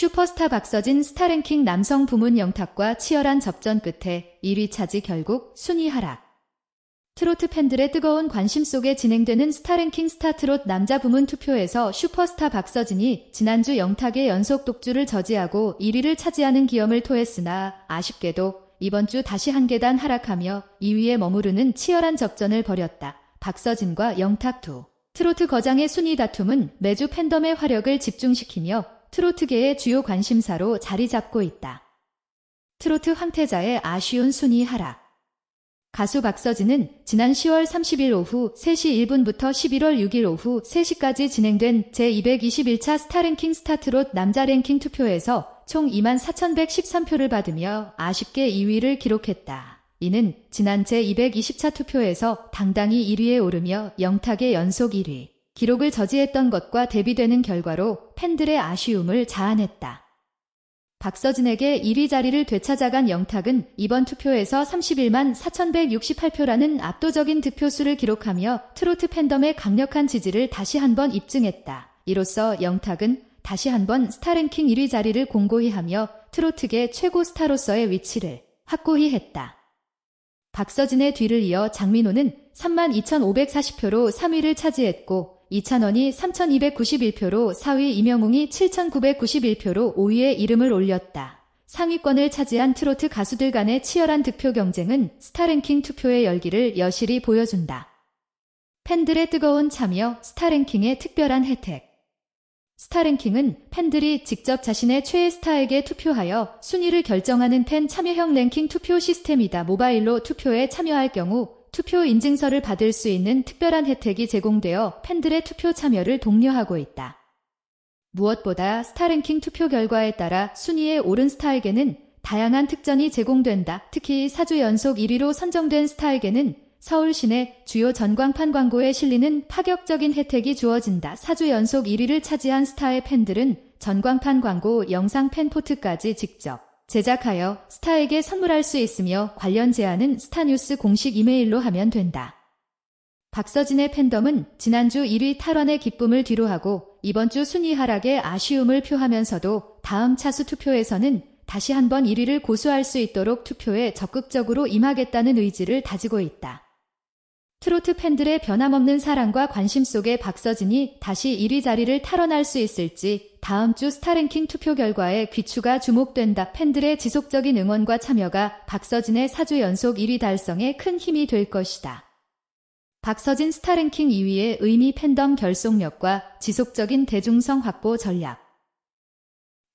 슈퍼스타 박서진 스타랭킹 남성 부문 영탁과 치열한 접전 끝에 1위 차지 결국 순위 하락. 트로트 팬들의 뜨거운 관심 속에 진행되는 스타랭킹 스타트롯 남자 부문 투표에서 슈퍼스타 박서진이 지난주 영탁의 연속 독주를 저지하고 1위를 차지하는 기염을 토했으나 아쉽게도 이번 주 다시 한 계단 하락하며 2위에 머무르는 치열한 접전을 벌였다. 박서진과 영탁 두. 트로트 거장의 순위 다툼은 매주 팬덤의 화력을 집중시키며 트로트계의 주요 관심사로 자리 잡고 있다. 트로트 황태자의 아쉬운 순위 하락. 가수 박서진은 지난 10월 30일 오후 3시 1분부터 11월 6일 오후 3시까지 진행된 제221차 스타랭킹 스타트롯 남자 랭킹 투표에서 총 24,113표를 받으며 아쉽게 2위를 기록했다. 이는 지난 제220차 투표에서 당당히 1위에 오르며 영탁의 연속 1위 기록을 저지했던 것과 대비되는 결과로 팬들의 아쉬움을 자아냈다. 박서진에게 1위 자리를 되찾아간 영탁은 이번 투표에서 31만 4,168표라는 압도적인 득표수를 기록하며 트로트 팬덤의 강력한 지지를 다시 한번 입증했다. 이로써 영탁은 다시 한번 스타랭킹 1위 자리를 공고히 하며 트로트계 최고 스타로서의 위치를 확고히 했다. 박서진의 뒤를 이어 장민호는 32,540표로 3위를 차지했고 이찬원이 3,291표로 4위 이명웅이 7,991표로 5위에 이름을 올렸다. 상위권을 차지한 트로트 가수들 간의 치열한 득표 경쟁은 스타랭킹 투표의 열기를 여실히 보여준다. 팬들의 뜨거운 참여, 스타랭킹의 특별한 혜택. 스타랭킹은 팬들이 직접 자신의 최애 스타에게 투표하여 순위를 결정하는 팬 참여형 랭킹 투표 시스템이다. 모바일로 투표에 참여할 경우 투표 인증서를 받을 수 있는 특별한 혜택이 제공되어 팬들의 투표 참여를 독려하고 있다. 무엇보다 스타랭킹 투표 결과에 따라 순위에 오른 스타에게는 다양한 특전이 제공된다. 특히 4주 연속 1위로 선정된 스타에게는 서울 시내 주요 전광판 광고에 실리는 파격적인 혜택이 주어진다. 4주 연속 1위를 차지한 스타의 팬들은 전광판 광고 영상 팬포트까지 직접 제작하여 스타에게 선물할 수 있으며 관련 제안은 스타뉴스 공식 이메일로 하면 된다. 박서진의 팬덤은 지난주 1위 탈환의 기쁨을 뒤로하고 이번 주 순위 하락에 아쉬움을 표하면서도 다음 차수 투표에서는 다시 한번 1위를 고수할 수 있도록 투표에 적극적으로 임하겠다는 의지를 다지고 있다. 트로트 팬들의 변함없는 사랑과 관심 속에 박서진이 다시 1위 자리를 탈환할 수 있을지 다음 주 스타랭킹 투표 결과에 귀추가 주목된다. 팬들의 지속적인 응원과 참여가 박서진의 4주 연속 1위 달성에 큰 힘이 될 것이다. 박서진 스타랭킹 2위의 의미 팬덤 결속력과 지속적인 대중성 확보 전략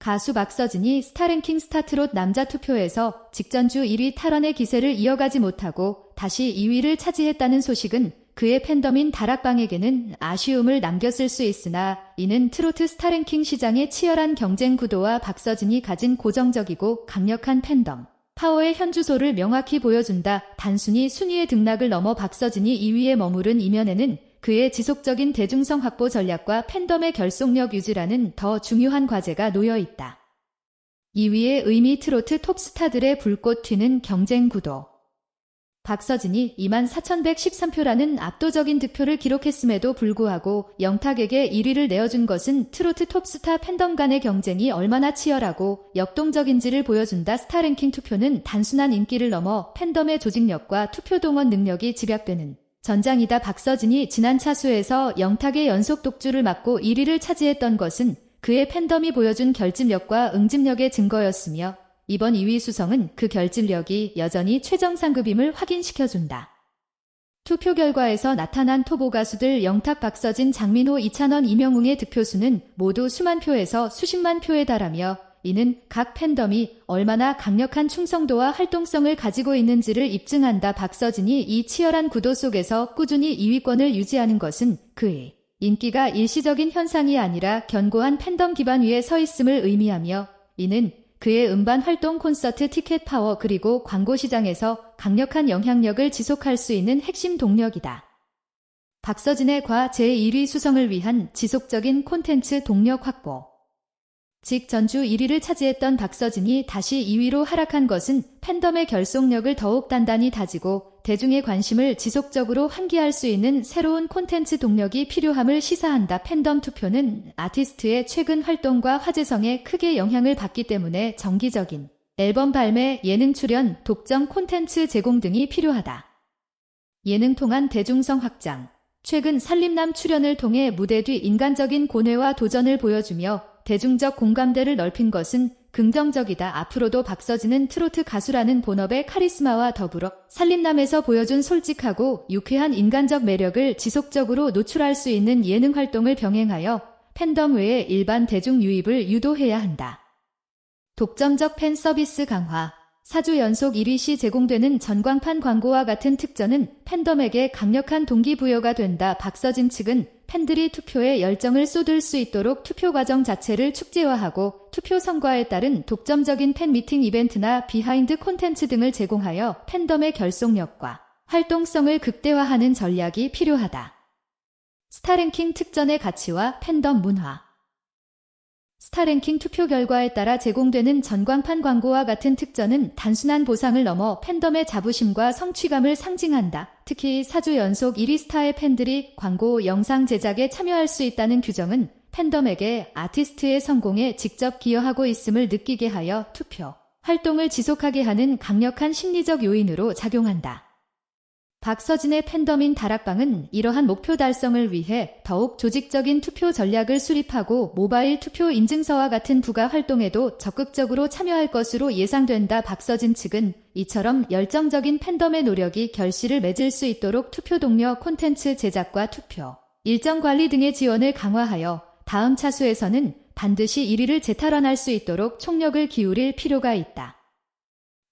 가수 박서진이 스타랭킹 스타트롯 남자 투표에서 직전주 1위 탈환의 기세를 이어가지 못하고 다시 2위를 차지했다는 소식은 그의 팬덤인 다락방에게는 아쉬움을 남겼을 수 있으나 이는 트로트 스타랭킹 시장의 치열한 경쟁 구도와 박서진이 가진 고정적이고 강력한 팬덤, 파워의 현주소를 명확히 보여준다. 단순히 순위의 등락을 넘어 박서진이 2위에 머무른 이면에는 그의 지속적인 대중성 확보 전략과 팬덤의 결속력 유지라는 더 중요한 과제가 놓여 있다. 2위의 의미 트로트 톱스타들의 불꽃 튀는 경쟁 구도. 박서진이 24,113표라는 압도적인 득표를 기록했음에도 불구하고 영탁에게 1위를 내어준 것은 트로트 톱스타 팬덤 간의 경쟁이 얼마나 치열하고 역동적인지를 보여준다. 스타랭킹 투표는 단순한 인기를 넘어 팬덤의 조직력과 투표 동원 능력이 집약되는 전장이다 박서진이 지난 차수에서 영탁의 연속 독주를 막고 1위를 차지했던 것은 그의 팬덤이 보여준 결집력과 응집력의 증거였으며 이번 2위 수성은 그 결집력이 여전히 최정상급임을 확인시켜준다. 투표 결과에서 나타난 토보 가수들 영탁 박서진 장민호 이찬원 이명웅의 득표수는 모두 수만 표에서 수십만 표에 달하며 이는 각 팬덤이 얼마나 강력한 충성도와 활동성을 가지고 있는지를 입증한다. 박서진이 이 치열한 구도 속에서 꾸준히 2위권을 유지하는 것은 그의 인기가 일시적인 현상이 아니라 견고한 팬덤 기반 위에 서 있음을 의미하며 이는 그의 음반 활동 콘서트 티켓 파워 그리고 광고 시장에서 강력한 영향력을 지속할 수 있는 핵심 동력이다. 박서진의 과 제1위 수성을 위한 지속적인 콘텐츠 동력 확보 직 전주 1위를 차지했던 박서진이 다시 2위로 하락한 것은 팬덤의 결속력을 더욱 단단히 다지고 대중의 관심을 지속적으로 환기할 수 있는 새로운 콘텐츠 동력이 필요함을 시사한다. 팬덤 투표는 아티스트의 최근 활동과 화제성에 크게 영향을 받기 때문에 정기적인 앨범 발매, 예능 출연, 독점 콘텐츠 제공 등이 필요하다. 예능 통한 대중성 확장. 최근 살림남 출연을 통해 무대 뒤 인간적인 고뇌와 도전을 보여주며 대중적 공감대를 넓힌 것은 긍정적이다. 앞으로도 박서진은 트로트 가수라는 본업의 카리스마와 더불어 살림남에서 보여준 솔직하고 유쾌한 인간적 매력을 지속적으로 노출할 수 있는 예능 활동을 병행하여 팬덤 외에 일반 대중 유입을 유도해야 한다. 독점적 팬 서비스 강화 4주 연속 1위 시 제공되는 전광판 광고와 같은 특전은 팬덤에게 강력한 동기부여가 된다. 박서진 측은 팬들이 투표에 열정을 쏟을 수 있도록 투표 과정 자체를 축제화하고 투표 성과에 따른 독점적인 팬 미팅 이벤트나 비하인드 콘텐츠 등을 제공하여 팬덤의 결속력과 활동성을 극대화하는 전략이 필요하다. 스타랭킹 특전의 가치와 팬덤 문화 스타랭킹 투표 결과에 따라 제공되는 전광판 광고와 같은 특전은 단순한 보상을 넘어 팬덤의 자부심과 성취감을 상징한다. 특히 4주 연속 1위 스타의 팬들이 광고 영상 제작에 참여할 수 있다는 규정은 팬덤에게 아티스트의 성공에 직접 기여하고 있음을 느끼게 하여 투표 활동을 지속하게 하는 강력한 심리적 요인으로 작용한다. 박서진의 팬덤인 다락방은 이러한 목표 달성을 위해 더욱 조직적인 투표 전략을 수립하고 모바일 투표 인증서와 같은 부가 활동에도 적극적으로 참여할 것으로 예상된다. 박서진 측은 이처럼 열정적인 팬덤의 노력이 결실을 맺을 수 있도록 투표 동료 콘텐츠 제작과 투표, 일정 관리 등의 지원을 강화하여 다음 차수에서는 반드시 1위를 재탈환할 수 있도록 총력을 기울일 필요가 있다.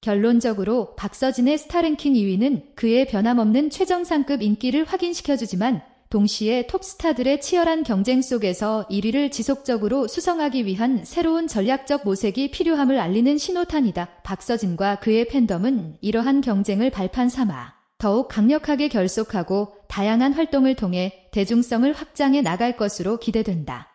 결론적으로 박서진의 스타랭킹 2위는 그의 변함없는 최정상급 인기를 확인시켜주지만 동시에 톱스타들의 치열한 경쟁 속에서 1위를 지속적으로 수성하기 위한 새로운 전략적 모색이 필요함을 알리는 신호탄이다. 박서진과 그의 팬덤은 이러한 경쟁을 발판 삼아 더욱 강력하게 결속하고 다양한 활동을 통해 대중성을 확장해 나갈 것으로 기대된다.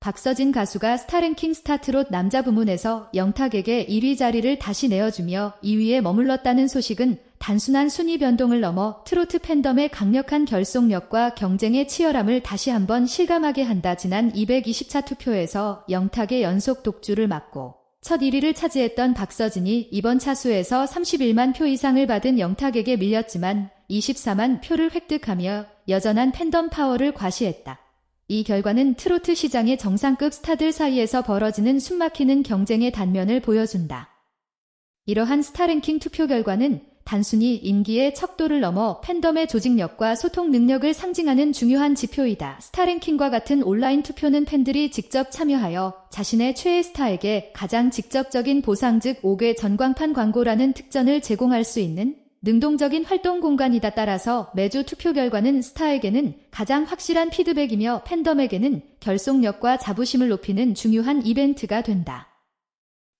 박서진 가수가 스타랭킹 스타트롯 남자 부문에서 영탁에게 1위 자리를 다시 내어주며 2위에 머물렀다는 소식은 단순한 순위 변동을 넘어 트로트 팬덤의 강력한 결속력과 경쟁의 치열함을 다시 한번 실감하게 한다. 지난 220차 투표에서 영탁의 연속 독주를 막고 첫 1위를 차지했던 박서진이 이번 차수에서 31만 표 이상을 받은 영탁에게 밀렸지만 24만 표를 획득하며 여전한 팬덤 파워를 과시했다. 이 결과는 트로트 시장의 정상급 스타들 사이에서 벌어지는 숨막히는 경쟁의 단면을 보여준다. 이러한 스타랭킹 투표 결과는 단순히 인기의 척도를 넘어 팬덤의 조직력과 소통 능력을 상징하는 중요한 지표이다. 스타랭킹과 같은 온라인 투표는 팬들이 직접 참여하여 자신의 최애 스타에게 가장 직접적인 보상 즉 5개 전광판 광고라는 특전을 제공할 수 있는 능동적인 활동 공간이다 따라서 매주 투표 결과는 스타에게는 가장 확실한 피드백이며 팬덤에게는 결속력과 자부심을 높이는 중요한 이벤트가 된다.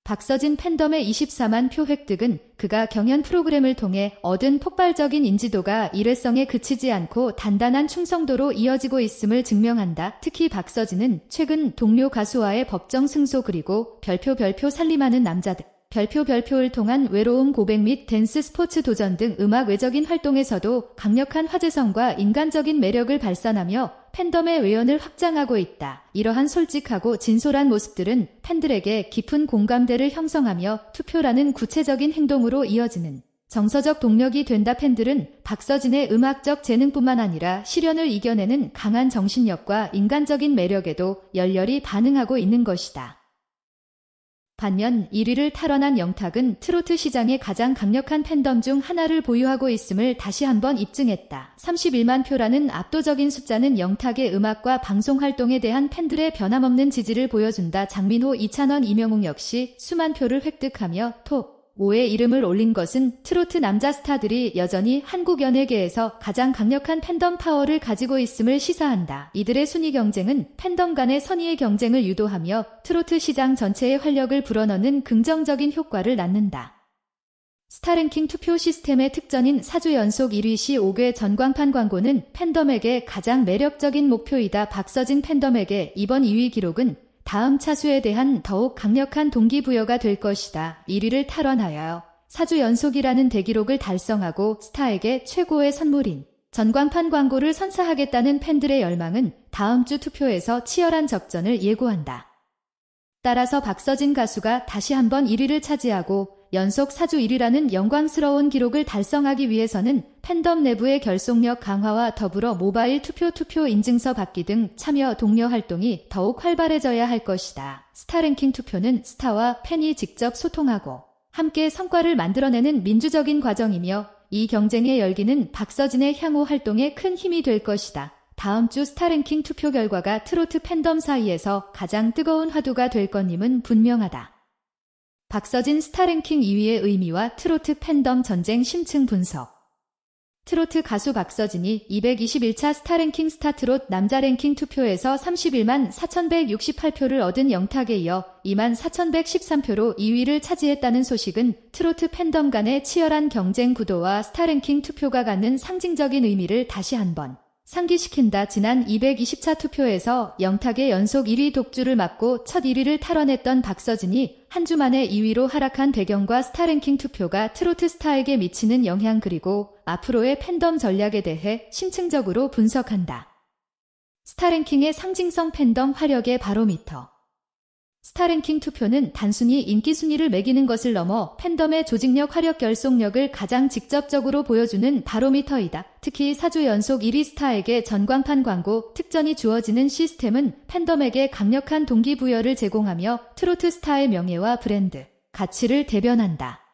박서진 팬덤의 24만 표 획득은 그가 경연 프로그램을 통해 얻은 폭발적인 인지도가 일회성에 그치지 않고 단단한 충성도로 이어지고 있음을 증명한다. 특히 박서진은 최근 동료 가수와의 법정 승소 그리고 별표 별표 살림하는 남자들 별표 별표를 통한 외로움 고백 및 댄스 스포츠 도전 등 음악 외적인 활동에서도 강력한 화제성과 인간적인 매력을 발산하며 팬덤의 외연을 확장하고 있다. 이러한 솔직하고 진솔한 모습들은 팬들에게 깊은 공감대를 형성하며 투표라는 구체적인 행동으로 이어지는 정서적 동력이 된다 팬들은 박서진의 음악적 재능뿐만 아니라 시련을 이겨내는 강한 정신력과 인간적인 매력에도 열렬히 반응하고 있는 것이다. 반면 1위를 탈환한 영탁은 트로트 시장의 가장 강력한 팬덤 중 하나를 보유하고 있음을 다시 한번 입증했다. 31만 표라는 압도적인 숫자는 영탁의 음악과 방송 활동에 대한 팬들의 변함없는 지지를 보여준다. 장민호, 이찬원, 이명웅 역시 수만 표를 획득하며 톱 5의 이름을 올린 것은 트로트 남자 스타들이 여전히 한국 연예계에서 가장 강력한 팬덤 파워를 가지고 있음을 시사한다. 이들의 순위 경쟁은 팬덤 간의 선의의 경쟁을 유도하며 트로트 시장 전체의 활력을 불어넣는 긍정적인 효과를 낳는다. 스타랭킹 투표 시스템의 특전인 4주 연속 1위 시 5개 전광판 광고는 팬덤에게 가장 매력적인 목표이다. 박서진 팬덤에게 이번 2위 기록은 다음 차수에 대한 더욱 강력한 동기부여가 될 것이다. 1위를 탈환하여 4주 연속이라는 대기록을 달성하고 스타에게 최고의 선물인 전광판 광고를 선사하겠다는 팬들의 열망은 다음 주 투표에서 치열한 접전을 예고한다. 따라서 박서진 가수가 다시 한번 1위를 차지하고 연속 4주 1위라는 영광스러운 기록을 달성하기 위해서는 팬덤 내부의 결속력 강화와 더불어 모바일 투표 투표 인증서 받기 등 참여 독려 활동이 더욱 활발해져야 할 것이다. 스타랭킹 투표는 스타와 팬이 직접 소통하고 함께 성과를 만들어내는 민주적인 과정이며 이 경쟁의 열기는 박서진의 향후 활동에 큰 힘이 될 것이다. 다음 주 스타랭킹 투표 결과가 트로트 팬덤 사이에서 가장 뜨거운 화두가 될 것임은 분명하다. 박서진 스타랭킹 2위의 의미와 트로트 팬덤 전쟁 심층 분석. 트로트 가수 박서진이 221차 스타랭킹 스타트롯 남자 랭킹 투표에서 31만 4,168표를 얻은 영탁에 이어 2만 4,113표로 2위를 차지했다는 소식은 트로트 팬덤 간의 치열한 경쟁 구도와 스타랭킹 투표가 갖는 상징적인 의미를 다시 한번 상기시킨다. 지난 220차 투표에서 영탁의 연속 1위 독주를 맞고 첫 1위를 탈환했던 박서진이 한 주 만에 2위로 하락한 배경과 스타랭킹 투표가 트로트 스타에게 미치는 영향 그리고 앞으로의 팬덤 전략에 대해 심층적으로 분석한다. 스타랭킹의 상징성 팬덤 화력의 바로미터 스타랭킹 투표는 단순히 인기 순위를 매기는 것을 넘어 팬덤의 조직력, 화력, 결속력을 가장 직접적으로 보여주는 바로미터이다. 특히 4주 연속 1위 스타에게 전광판 광고, 특전이 주어지는 시스템은 팬덤에게 강력한 동기부여를 제공하며 트로트 스타의 명예와 브랜드, 가치를 대변한다.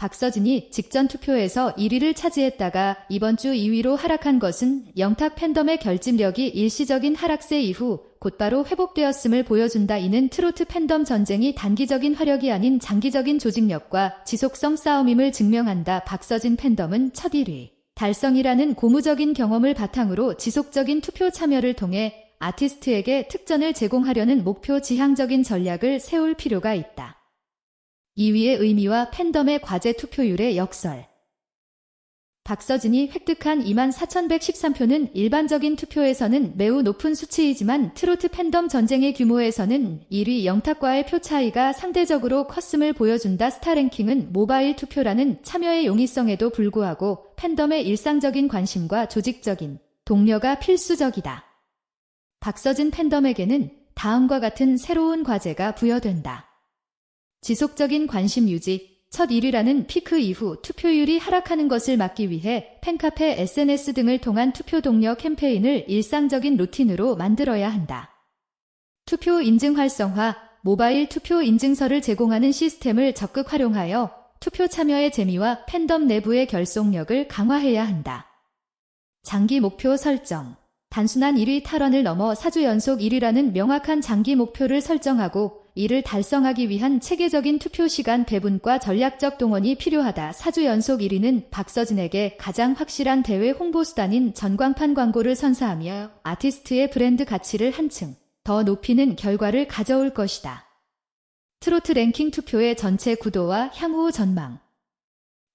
박서진이 직전 투표에서 1위를 차지했다가 이번 주 2위로 하락한 것은 영탁 팬덤의 결집력이 일시적인 하락세 이후 곧바로 회복되었음을 보여준다. 이는 트로트 팬덤 전쟁이 단기적인 화력이 아닌 장기적인 조직력과 지속성 싸움임을 증명한다. 박서진 팬덤은 첫 1위. 달성이라는 고무적인 경험을 바탕으로 지속적인 투표 참여를 통해 아티스트에게 특전을 제공하려는 목표 지향적인 전략을 세울 필요가 있다. 2위의 의미와 팬덤의 과제 투표율의 역설. 박서진이 획득한 24,113표는 일반적인 투표에서는 매우 높은 수치이지만 트로트 팬덤 전쟁의 규모에서는 1위 영탁과의 표 차이가 상대적으로 컸음을 보여준다. 스타랭킹은 모바일 투표라는 참여의 용이성에도 불구하고 팬덤의 일상적인 관심과 조직적인 동료가 필수적이다. 박서진 팬덤에게는 다음과 같은 새로운 과제가 부여된다. 지속적인 관심 유지, 첫 1위라는 피크 이후 투표율이 하락하는 것을 막기 위해 팬카페 SNS 등을 통한 투표 동력 캠페인을 일상적인 루틴으로 만들어야 한다. 투표 인증 활성화, 모바일 투표 인증서를 제공하는 시스템을 적극 활용하여 투표 참여의 재미와 팬덤 내부의 결속력을 강화해야 한다. 장기 목표 설정. 단순한 1위 탈환을 넘어 4주 연속 1위라는 명확한 장기 목표를 설정하고 이를 달성하기 위한 체계적인 투표 시간 배분과 전략적 동원이 필요하다. 4주 연속 1위는 박서진에게 가장 확실한 대회 홍보 수단인 전광판 광고를 선사하며 아티스트의 브랜드 가치를 한층 더 높이는 결과를 가져올 것이다. 트로트 랭킹 투표의 전체 구도와 향후 전망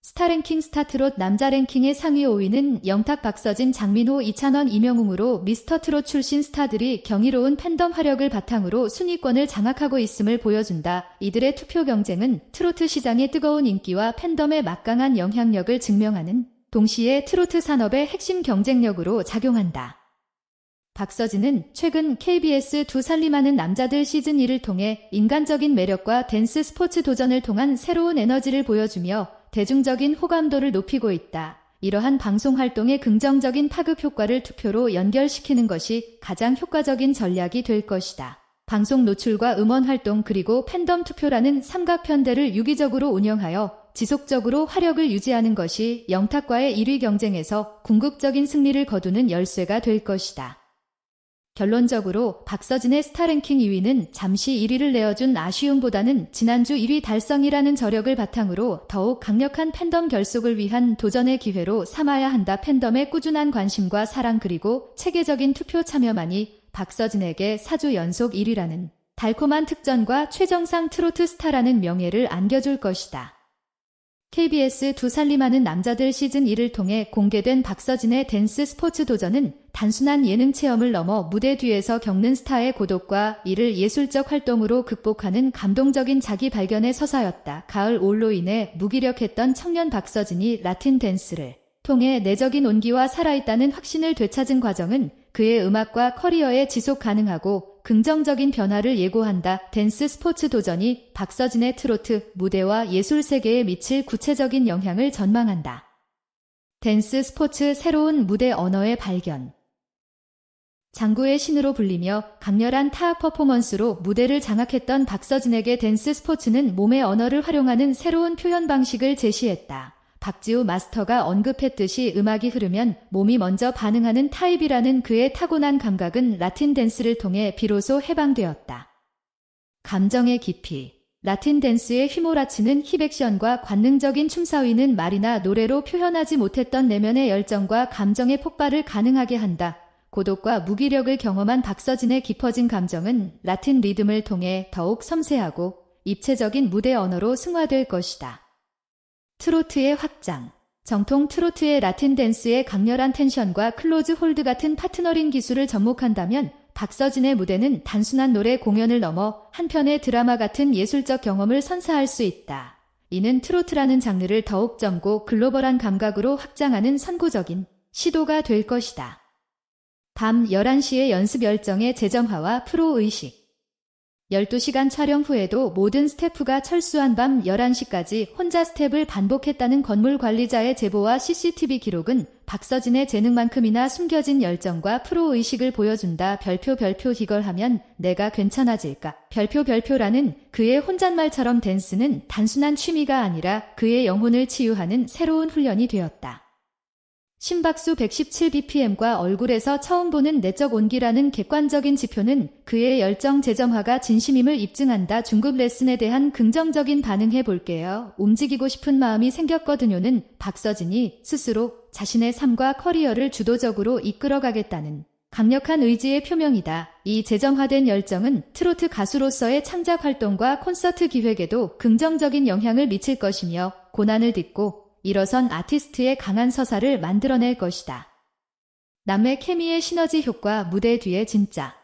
스타랭킹 스타트롯 남자 랭킹의 상위 5위는 영탁 박서진 장민호 이찬원 이명웅으로 미스터트롯 출신 스타들이 경이로운 팬덤 화력을 바탕으로 순위권을 장악하고 있음을 보여준다. 이들의 투표 경쟁은 트로트 시장의 뜨거운 인기와 팬덤의 막강한 영향력을 증명하는 동시에 트로트 산업의 핵심 경쟁력으로 작용한다. 박서진은 최근 KBS 두 살림하는 남자들 시즌 1을 통해 인간적인 매력과 댄스 스포츠 도전을 통한 새로운 에너지를 보여주며 대중적인 호감도를 높이고 있다. 이러한 방송 활동의 긍정적인 파급 효과를 투표로 연결시키는 것이 가장 효과적인 전략이 될 것이다. 방송 노출과 음원 활동 그리고 팬덤 투표라는 삼각편대를 유기적으로 운영하여 지속적으로 화력을 유지하는 것이 영탁과의 1위 경쟁에서 궁극적인 승리를 거두는 열쇠가 될 것이다. 결론적으로 박서진의 스타랭킹 2위는 잠시 1위를 내어준 아쉬움보다는 지난주 1위 달성이라는 저력을 바탕으로 더욱 강력한 팬덤 결속을 위한 도전의 기회로 삼아야 한다. 팬덤의 꾸준한 관심과 사랑 그리고 체계적인 투표 참여만이 박서진에게 4주 연속 1위라는 달콤한 특전과 최정상 트로트 스타라는 명예를 안겨줄 것이다. KBS 두 살림하는 남자들 시즌 1을 통해 공개된 박서진의 댄스 스포츠 도전은 단순한 예능 체험을 넘어 무대 뒤에서 겪는 스타의 고독과 이를 예술적 활동으로 극복하는 감동적인 자기 발견의 서사였다. 가을 올로 인해 무기력했던 청년 박서진이 라틴 댄스를 통해 내적인 온기와 살아있다는 확신을 되찾은 과정은 그의 음악과 커리어에 지속 가능하고 긍정적인 변화를 예고한다. 댄스 스포츠 도전이 박서진의 트로트 무대와 예술 세계에 미칠 구체적인 영향을 전망한다. 댄스 스포츠 새로운 무대 언어의 발견. 장구의 신으로 불리며 강렬한 타악 퍼포먼스로 무대를 장악했던 박서진에게 댄스 스포츠는 몸의 언어를 활용하는 새로운 표현 방식을 제시했다. 박지우 마스터가 언급했듯이 음악이 흐르면 몸이 먼저 반응하는 타입이라는 그의 타고난 감각은 라틴 댄스를 통해 비로소 해방되었다. 감정의 깊이 라틴 댄스의 휘몰아치는 힙액션과 관능적인 춤사위는 말이나 노래로 표현하지 못했던 내면의 열정과 감정의 폭발을 가능하게 한다. 고독과 무기력을 경험한 박서진의 깊어진 감정은 라틴 리듬을 통해 더욱 섬세하고 입체적인 무대 언어로 승화될 것이다. 트로트의 확장 정통 트로트의 라틴 댄스의 강렬한 텐션과 클로즈 홀드 같은 파트너링 기술을 접목한다면 박서진의 무대는 단순한 노래 공연을 넘어 한편의 드라마 같은 예술적 경험을 선사할 수 있다. 이는 트로트라는 장르를 더욱 젊고 글로벌한 감각으로 확장하는 선구적인 시도가 될 것이다. 밤 11시의 연습 열정의 재정화와 프로 의식 12시간 촬영 후에도 모든 스태프가 철수한 밤 11시까지 혼자 스텝을 반복했다는 건물 관리자의 제보와 CCTV 기록은 박서진의 재능만큼이나 숨겨진 열정과 프로 의식을 보여준다. 별표 별표 이걸 하면 내가 괜찮아질까? 별표 별표라는 그의 혼잣말처럼 댄스는 단순한 취미가 아니라 그의 영혼을 치유하는 새로운 훈련이 되었다. 심박수 117bpm과 얼굴에서 처음 보는 내적 온기라는 객관적인 지표는 그의 열정 재점화가 진심임을 입증한다. 중급 레슨에 대한 긍정적인 반응해 볼게요. 움직이고 싶은 마음이 생겼거든요는 박서진이 스스로 자신의 삶과 커리어를 주도적으로 이끌어가겠다는 강력한 의지의 표명이다. 이 재점화된 열정은 트로트 가수로서의 창작 활동과 콘서트 기획에도 긍정적인 영향을 미칠 것이며 고난을 딛고 일어선 아티스트의 강한 서사를 만들어낼 것이다. 남의 케미의 시너지 효과 무대 뒤에 진짜.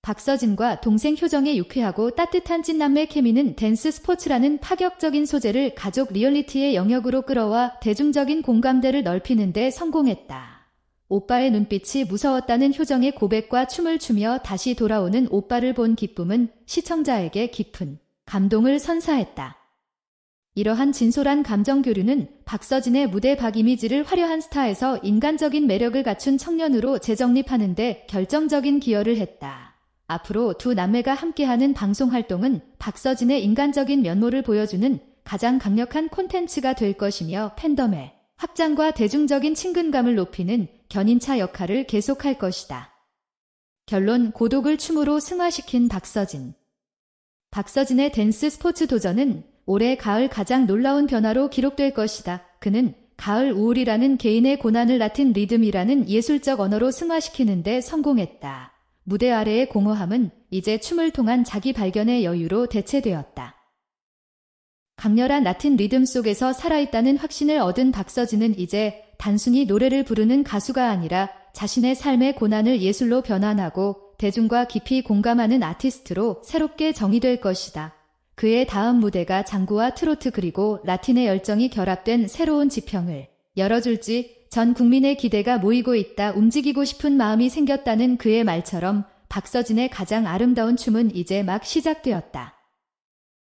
박서진과 동생 효정의 유쾌하고 따뜻한 찐남매 케미는 댄스 스포츠라는 파격적인 소재를 가족 리얼리티의 영역으로 끌어와 대중적인 공감대를 넓히는 데 성공했다. 오빠의 눈빛이 무서웠다는 효정의 고백과 춤을 추며 다시 돌아오는 오빠를 본 기쁨은 시청자에게 깊은 감동을 선사했다. 이러한 진솔한 감정 교류는 박서진의 무대 박 이미지를 화려한 스타에서 인간적인 매력을 갖춘 청년으로 재정립하는데 결정적인 기여를 했다. 앞으로 두 남매가 함께하는 방송 활동은 박서진의 인간적인 면모를 보여주는 가장 강력한 콘텐츠가 될 것이며 팬덤의 확장과 대중적인 친근감을 높이는 견인차 역할을 계속할 것이다. 결론 고독을 춤으로 승화시킨 박서진 박서진의 댄스 스포츠 도전은 올해 가을 가장 놀라운 변화로 기록될 것이다. 그는 가을 우울이라는 개인의 고난을 낳은 리듬이라는 예술적 언어로 승화시키는데 성공했다. 무대 아래의 공허함은 이제 춤을 통한 자기 발견의 여유로 대체되었다. 강렬한 라틴 리듬 속에서 살아있다는 확신을 얻은 박서진은 이제 단순히 노래를 부르는 가수가 아니라 자신의 삶의 고난을 예술로 변환하고 대중과 깊이 공감하는 아티스트로 새롭게 정의될 것이다. 그의 다음 무대가 장구와 트로트 그리고 라틴의 열정이 결합된 새로운 지평을 열어줄지 전 국민의 기대가 모이고 있다 움직이고 싶은 마음이 생겼다는 그의 말처럼 박서진의 가장 아름다운 춤은 이제 막 시작되었다.